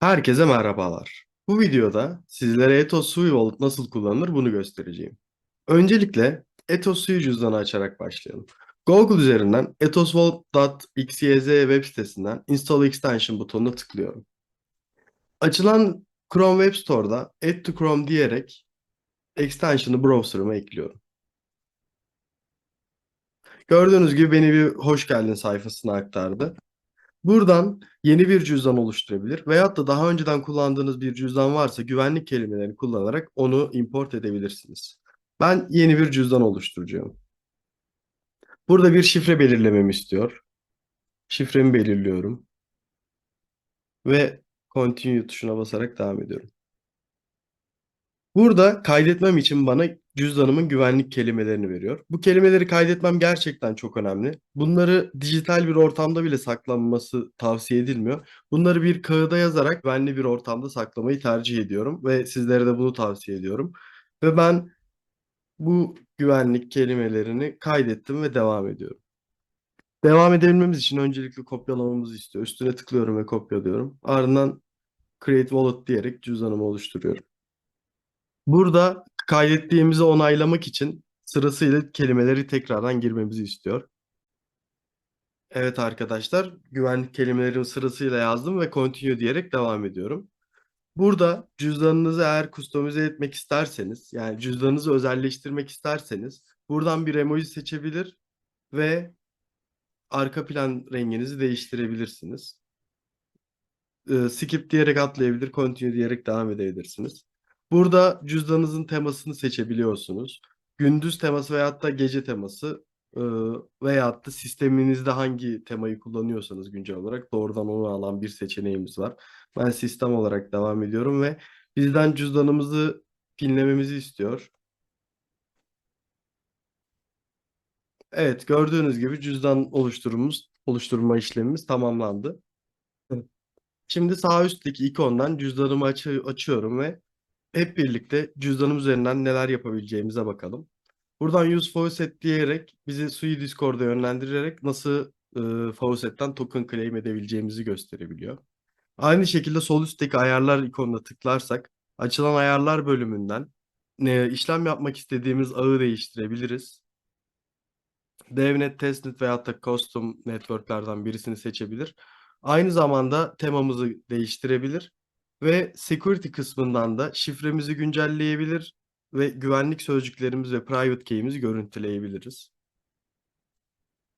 Herkese merhabalar. Bu videoda sizlere Ethos Sui Wallet nasıl kullanılır bunu göstereceğim. Öncelikle Ethos Sui cüzdanı açarak başlayalım. Google üzerinden ethoswallet.xyz web sitesinden Install Extension butonuna tıklıyorum. Açılan Chrome Web Store'da Add to Chrome diyerek extension'ı browser'ıma ekliyorum. Gördüğünüz gibi beni bir hoş geldin sayfasına aktardı. Buradan yeni bir cüzdan oluşturabilir veyahut da daha önceden kullandığınız bir cüzdan varsa güvenlik kelimelerini kullanarak onu import edebilirsiniz. Ben yeni bir cüzdan oluşturacağım. Burada bir şifre belirlememi istiyor. Şifremi belirliyorum. Ve continue tuşuna basarak devam ediyorum. Burada kaydetmem için bana cüzdanımın güvenlik kelimelerini veriyor. Bu kelimeleri kaydetmem gerçekten çok önemli. Bunları dijital bir ortamda bile saklanması tavsiye edilmiyor. Bunları bir kağıda yazarak güvenli bir ortamda saklamayı tercih ediyorum ve sizlere de bunu tavsiye ediyorum. Ve ben bu güvenlik kelimelerini kaydettim ve devam ediyorum. Devam edebilmemiz için öncelikle kopyalamamızı istiyor. Üstüne tıklıyorum ve kopyalıyorum. Ardından Create Wallet diyerek cüzdanımı oluşturuyorum. Burada kaydettiğimizi onaylamak için sırasıyla kelimeleri tekrardan girmemizi istiyor. Evet arkadaşlar, güvenlik kelimelerimi sırasıyla yazdım ve continue diyerek devam ediyorum. Burada cüzdanınızı eğer kustomize etmek isterseniz, yani cüzdanınızı özelleştirmek isterseniz buradan bir emoji seçebilir ve arka plan renginizi değiştirebilirsiniz. Ee, skip diyerek atlayabilir, continue diyerek devam edebilirsiniz. Burada cüzdanınızın temasını seçebiliyorsunuz. Gündüz teması veyahut da gece teması e, veyahut da sisteminizde hangi temayı kullanıyorsanız güncel olarak doğrudan onu alan bir seçeneğimiz var. Ben sistem olarak devam ediyorum ve bizden cüzdanımızı pinlememizi istiyor. Evet, gördüğünüz gibi cüzdan oluşturumumuz, oluşturma işlemimiz tamamlandı. Şimdi sağ üstteki ikondan cüzdanımı aç açıyorum ve hep birlikte cüzdanım üzerinden neler yapabileceğimize bakalım. Buradan use faucet diyerek bizi Sui Discord'a yönlendirerek nasıl e, faucet'ten token claim edebileceğimizi gösterebiliyor. Aynı şekilde sol üstteki ayarlar ikonuna tıklarsak açılan ayarlar bölümünden ne işlem yapmak istediğimiz ağı değiştirebiliriz. DevNet, Testnet veyahut da Custom Network'lerden birisini seçebilir. Aynı zamanda temamızı değiştirebilir ve security kısmından da şifremizi güncelleyebilir ve güvenlik sözcüklerimiz ve private key'imizi görüntüleyebiliriz.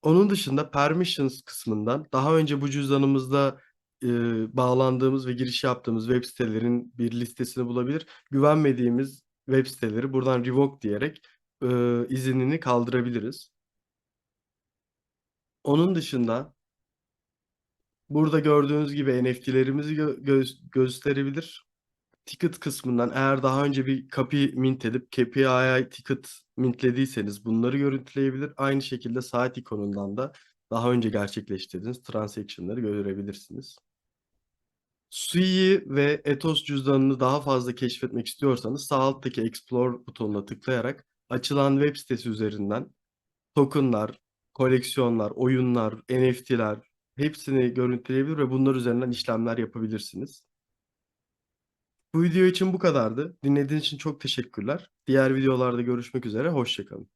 Onun dışında permissions kısmından daha önce bu cüzdanımızda e, bağlandığımız ve giriş yaptığımız web sitelerin bir listesini bulabilir. Güvenmediğimiz web siteleri buradan revoke diyerek e, izinini kaldırabiliriz. Onun dışında burada gördüğünüz gibi NFT'lerimizi gö- gö- gösterebilir. Ticket kısmından eğer daha önce bir copy mint edip KPI ticket mintlediyseniz bunları görüntüleyebilir. Aynı şekilde saat ikonundan da daha önce gerçekleştirdiğiniz transaction'ları görebilirsiniz. Sui ve Ethos cüzdanını daha fazla keşfetmek istiyorsanız sağ alttaki Explore butonuna tıklayarak açılan web sitesi üzerinden tokenlar, koleksiyonlar, oyunlar, NFT'ler hepsini görüntüleyebilir ve bunlar üzerinden işlemler yapabilirsiniz. Bu video için bu kadardı. Dinlediğiniz için çok teşekkürler. Diğer videolarda görüşmek üzere. Hoşçakalın.